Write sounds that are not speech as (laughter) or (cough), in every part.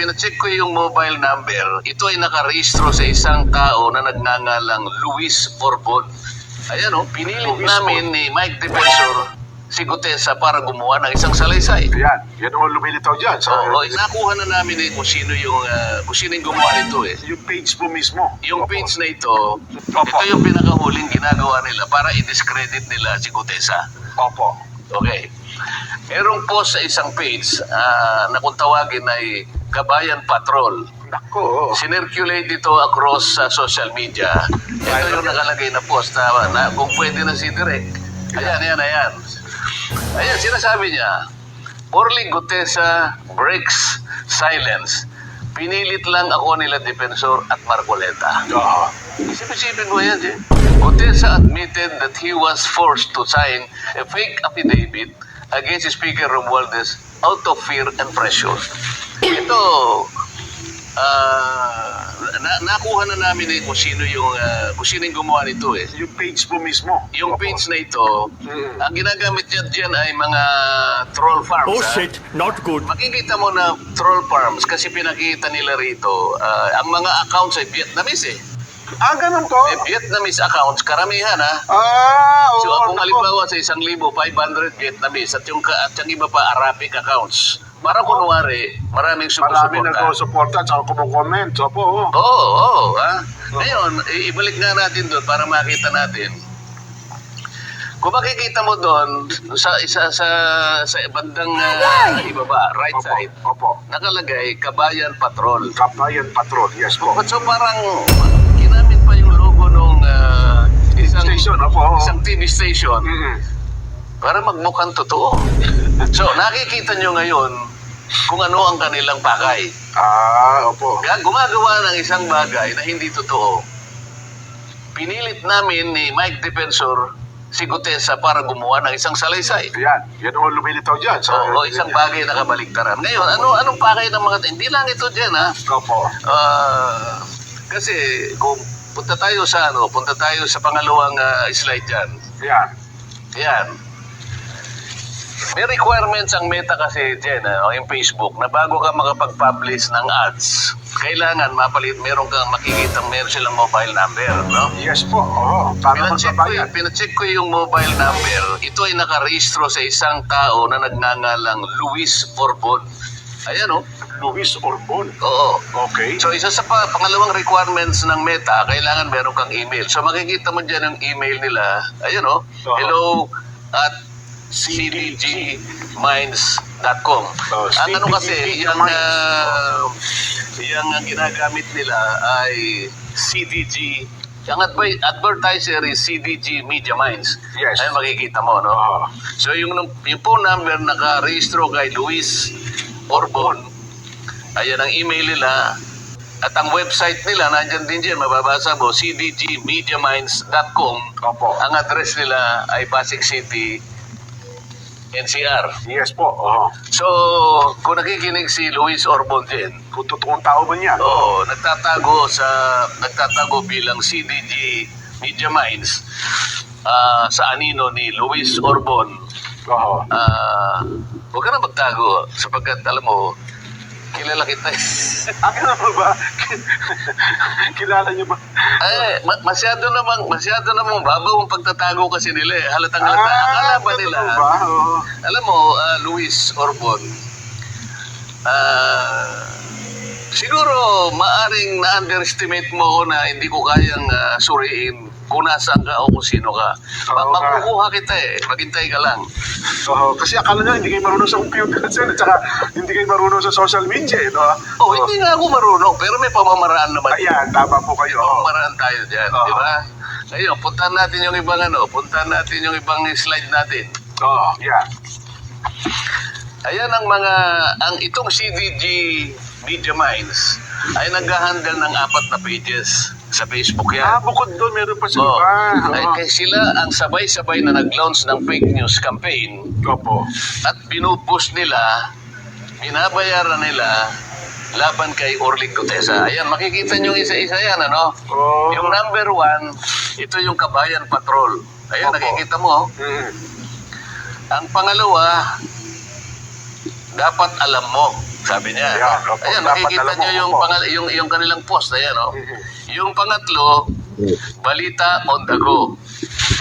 pinacheck ko yung mobile number. Ito ay nakarehistro sa isang tao na nagngangalang Luis Orbon. Ayan o, pinilit Luis namin ni Mike Defensor si Gutesa para gumawa ng isang salaysay. Yan. Yan ang lumilitaw dyan. Sa, Oo, nakuha na namin eh kung sino yung, ah, kung sino yung gumawa nito eh. Yung page mo mismo. Yung Opo. page na ito, Opo. ito yung pinakahuling ginagawa nila para i-discredit nila si Gutesa. Opo. Okay. Merong post sa isang page ah, na kung tawagin ay Kabayan Patrol. Nako. Sinirculate ito across sa social media. Ito yung nakalagay na post na, na kung pwede na si Direk. Ayan, ayan, ayan. Ayan, sinasabi niya, Orly Gutesa breaks silence. Pinilit lang ako nila Defensor at Marcoleta. Oo. Isip-isipin mo yan, Jen. Gutesa admitted that he was forced to sign a fake affidavit against Speaker Romualdez out of fear and pressure. Ito, ah, na nakuha na namin eh kung sino yung ah, kung sino yung gumawa nito eh. Yung page mo mismo. Yung Opo. page na ito, Mm. ang ginagamit dyan dyan ay mga troll farms. Oh ah. shit, not good. Makikita mo na troll farms kasi pinakita nila rito, ah, ang mga accounts ay Vietnamese eh. Ah, ganun po? Eh, Vietnamese accounts, karamihan ha. Ah, oo. So kung nako. halimbawa sa isang libo, 500 Vietnamese at yung, ka- at yung iba pa Arabic accounts. Para kunwari, maraming Marami sumusuporta. nag-suporta at saka kumukomment. Opo. oo. Oo, oo, ha? Ngayon, ibalik nga natin doon para makita natin. Kung makikita mo doon, sa isa sa, sa bandang ah, ibaba, right Opo. side, Opo. nakalagay Kabayan Patrol. Kabayan Patrol. Yes po. So parang isang, Station. Opo. oo. isang TV station Mm. para magmukhang totoo. (laughs) So nakikita nyo ngayon kung ano ang kanilang pakay. Ah, opo. Kaya gumagawa ng isang bagay na hindi totoo. Pinilit namin ni Mike Defensor si Gutesa para gumawa ng isang salaysay. Yan. Yan ang lumilitaw dyan. Sa, O, o isang bagay na kabaligtaran. Ngayon, ano anong pakay ng mga... Hindi lang ito dyan, ha? Opo. Ah, kasi kung punta tayo sa ano, punta tayo sa pangalawang ah, slide dyan. Yan. Yan. May requirements ang Meta kasi dyan, ah, o yung Facebook, na bago ka makapag-publish ng ads, kailangan mapalit, meron kang makikita, meron silang mobile number, no? Yes po. Oo. Para Pinacheck ko, magbabayad. pinacheck ko yung mobile number. Ito ay nakarehistro sa isang tao na nagngangalang Luis Orbon. Ayan, oh. Luis Orbon. Oo. Okay. So isa sa pa, pangalawang requirements ng Meta, kailangan meron kang email. So makikita mo dyan yung email nila. Ayun o. Oo. Hello at cdgminds.com. Oh, ang ano kasi, yung, uh, yung ang ginagamit nila ay CDG. Yung advi- advertiser is CDG Media Minds. Yes. Ayun makikita mo, no? Oo. So yung, yung phone number naka-rehistro kay Luis Orbon. Ayan ang email nila. At ang website nila, nandyan din dyan, mababasa mo, cdgmediaminds.com. Opo. Ang address nila ay Pasig City, NCR. Yes po. Oo. So, kung nakikinig si Luis Orbon din, Kung totoong tao ba niya? oo, nagtatago sa, nagtatago bilang CDG Media Minds ah, sa anino ni Luis Orbon, Oo. Ah, huwag ka na magtago sapagkat alam mo, kilala kita. (laughs) Akin na ba? (laughs) Kilala niyo ba? eh, ma- masyado namang, masyado namang babaw ang pagtatago kasi nila eh. Halatang halata. Akala ba nila, ba? Oo. alam mo, ah, Luis Orbon, ah, siguro maaring na-underestimate mo ako na hindi ko kayang ah, suriin kung nasaan ka o kung sino ka. Ma- Oo nga. Makukuha kita eh. Maghintay ka lang. Oo. Kasi akala niya hindi kayo marunong sa computer sir, at saka hindi kayo marunong sa social media, eh, no? Oh, hindi nga ako marunong, pero may pamamaraan naman. Ayan, tama po kayo. Oo. Maraan tayo dyan, Oo. di ba? Ngayon, puntahan natin yung ibang ano, puntahan natin yung ibang slide natin. Oo, yeah. Ayan ang mga, ang itong CDG Media Minds ay nag-handle ng apat na pages sa Facebook Ah, yan. bukod doon, meron pa sila Oo. ba? Ay, Oo. kaya sila ang sabay-sabay na nag-launch ng fake news campaign Opo. at binupost nila, binabayaran nila laban kay Orling Gutesa. Ayan, makikita nyo isa-isa yan, ano? Oo. Yung number one, ito yung Kabayan Patrol. Ayan, Opo. nakikita mo. oh. Mm. Ang pangalawa, dapat alam mo. Sabi niya. Opo. Ayan, makikita niyo yung, pangal- yung, yung kanilang post. Ayan, oh. Mhm. Yung pangatlo, balita on the go.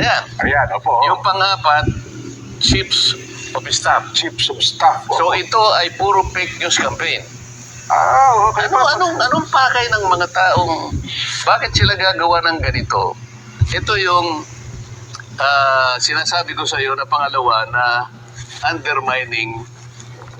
Ayan. Ayan, opo. Yung pangapat, chiefs of staff. chiefs of staff. So opo. ito ay puro fake news campaign. ah, okay. Ano anong anong pakay ng mga taong bakit sila gagawa ng ganito? Ito yung ah, sinasabi ko sa iyo na pangalawa na undermining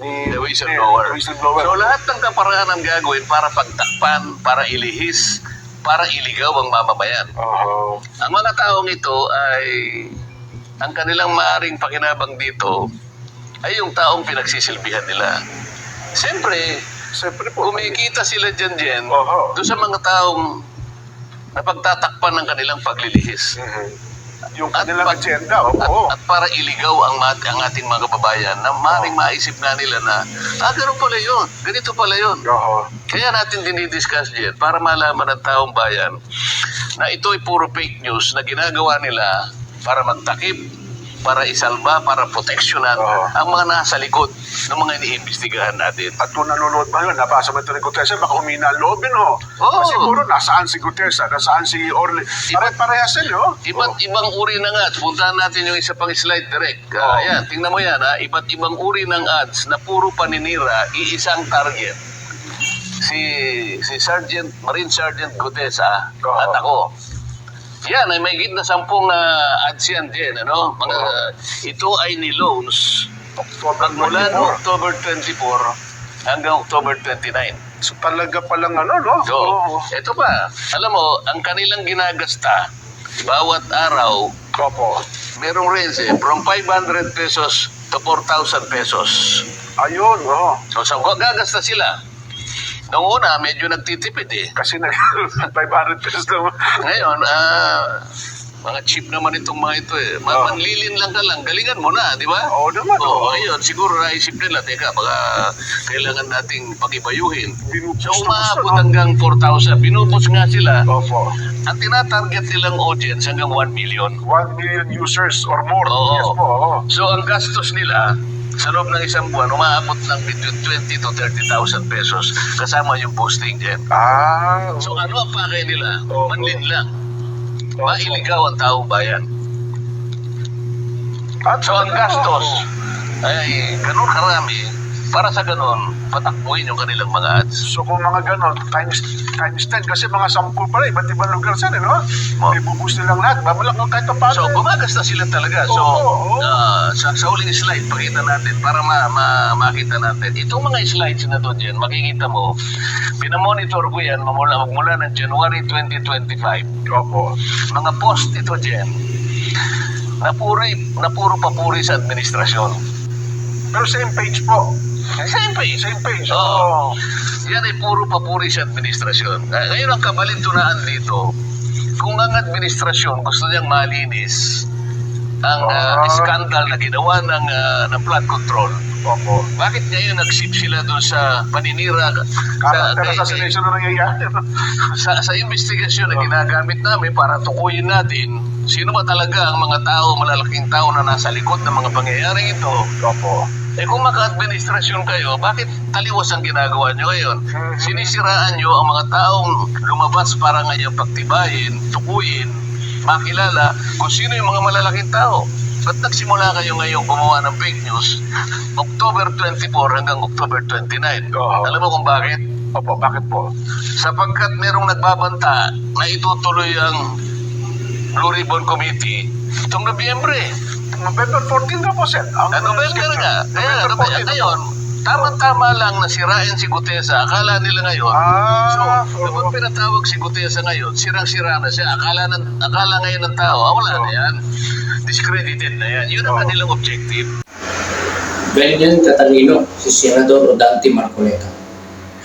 Ni, the whistleblower. So lahat ng kaparaan ang gagawin para pagtakpan, para ilihis, para iligaw ang mamamayan. Oo. Ang mga taong ito ay ang kanilang maaring pakinabang dito ay yung taong pinagsisilbihan nila. Siyempre, Siyempre po. kumikita sila dyan dyan Oo. doon sa mga taong napagtatakpan ng kanilang paglilihis. Mhm. Yung At kanilang pag- agenda, At, oo. at para iligaw ang, mat- ang ating mga kababayan na maring maisip na nila na, ah, ganun pala yun, ganito pala yun. Oo. Kaya natin dinidiscuss dyan para malaman ng taong bayan na ito ay puro fake news na ginagawa nila para magtakip, para isalba, para proteksyonan Oo. ang mga nasa likod ng mga iniimbestigahan natin. At kung nanonood ba yun, nabasa mo ito ni Gutesa, baka humina ang loob yun, ho. Oo. Kasi siguro, nasaan si Gutesa, nasaan si Orly. Pare-parehas sila, ho. Iba't ibang uri ng ads. Puntahan natin yung isa pang slide direct. Oo. Ah, yan, tingnan mo yan. Ha? Iba't ibang uri ng ads na puro paninira, iisang target. Si si Sergeant, Marine Sergeant Gutesa Oo. at ako. Yan, ay may git na sampung ah, ads yan din. Ano? Mga, ito ay ni loans October magmula 24. no October 24 hanggang October 29. So talaga palang ano, no? So, Oo. ito pa, alam mo, ang kanilang ginagasta bawat araw Opo. Merong range eh, from 500 pesos to 4,000 pesos. Ayun, oo. So, sa gagasta sila. Noong una, medyo nagtitipid eh. Kasi nag (laughs) 500 pesos naman. Ngayon, ah, mga cheap naman itong mga ito eh. Ma- Oo. Manlilin lang ka lang, galingan mo na, di ba? Oo naman, Oo, oo. ayun, siguro naisip nila, teka, baka kailangan nating pakibayuhin. Binubos So, na umaabot no? hanggang 4,000. Binubos nga sila. Opo. Ang tinatarget nilang audience hanggang 1 million. 1 million users or more. Oo. Yes po, oo. So ang gastos nila sa loob ng isang buwan, umaabot ng between 20 to 30,000 pesos kasama yung posting dyan. Ah, So ano ang pakay nila? Oo. Manlin lang. Opo. Mailigaw ang taong bayan. At So ang gastos ay ganun karami para sa ganun, patakbuhin yung kanilang mga ads. So kung mga ganon, times, times 10, kasi mga sampu pala, iba't ibang lugar saan, eh, no? Oo. May bubus nilang lahat, babalak ng kahit pa paano. So gumagasta sila talaga. So Oo, oo. ah, sa, sa huling slide, pakita natin para ma, ma, makita natin. Itong mga slides na to dyan, makikita mo, pinamonitor ko yan magmula, magmula ng January 2025. Opo. Mga post ito dyan, na puro, na puro papuri sa administrasyon. Pero same page po. Same page. Same page. Oo. Yan ay puro papuri sa administrasyon. Ah, Ngayon ang kabalintunaan dito, kung ang administrasyon gusto niyang malinis ang ah, Ah. skandal na ginawa ng, ah, ng flood control, Opo. bakit ngayon nag-ship sila doon sa paninira Character kay- assassination na nangyayari. no? (laughs) sa, sa investigasyon na ginagamit namin para tukuyin natin sino ba talaga ang mga tao, malalaking tao na nasa likod ng mga pangyayaring ito. Opo. Eh kung maka-administrasyon kayo, bakit taliwas ang ginagawa nyo ngayon? Mhm. Sinisiraan nyo ang mga taong lumabas para ngayon pagtibayin, tukuyin, makilala kung sino yung mga malalaking tao. Ba't nagsimula kayo ngayon gumawa ng fake news October 24 hanggang October 29? Oo. Alam mo kung bakit? Opo, bakit po? sapagkat merong nagbabanta na itutuloy ang Blue Ribbon Committee itong Nobyembre. November 14 na po, Sen. Ang Ah, November nga. Kaya November November, 14. ngayon, tama-tama lang na sirain si Gutesa. Akala nila ngayon. Ah, so, oo. kapag pinatawag si Gutesa ngayon, sirang-sira na siya. Akala, ng, akala ngayon ng tao, ah, wala na Oo. yan. Discredited na yan. Yun ang Oo. kanilang objective. Ganyan katalino si Senador Rodante Marcoleta.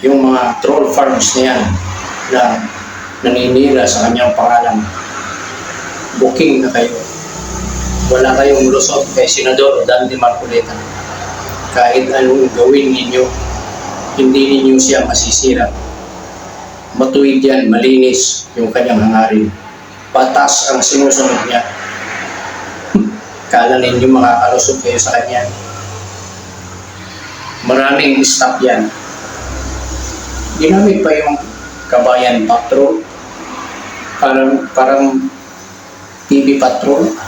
Yung mga troll farms na yan na naninira sa kanyang pangalan. Booking na kayo. Wala kayong lusot kay Senador Rodante Marcoleta. Kahit anong gawin ninyo, hindi ninyo siya masisira. Matuwid yan, malinis yung kanyang hangarin. Batas ang sinusunod niya. (laughs) Kala ninyo makakalusot kayo sa kanya Maraming staff yan. Ginamit pa yung Kabayan Patrol. Parang, parang TV Patrol.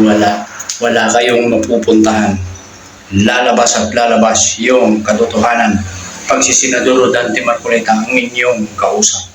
Wala. Wala kayong mapupuntahan. Lalabas at lalabas yung katotohanan. Pag si Senador Dante Marcoleta ang inyong kausap.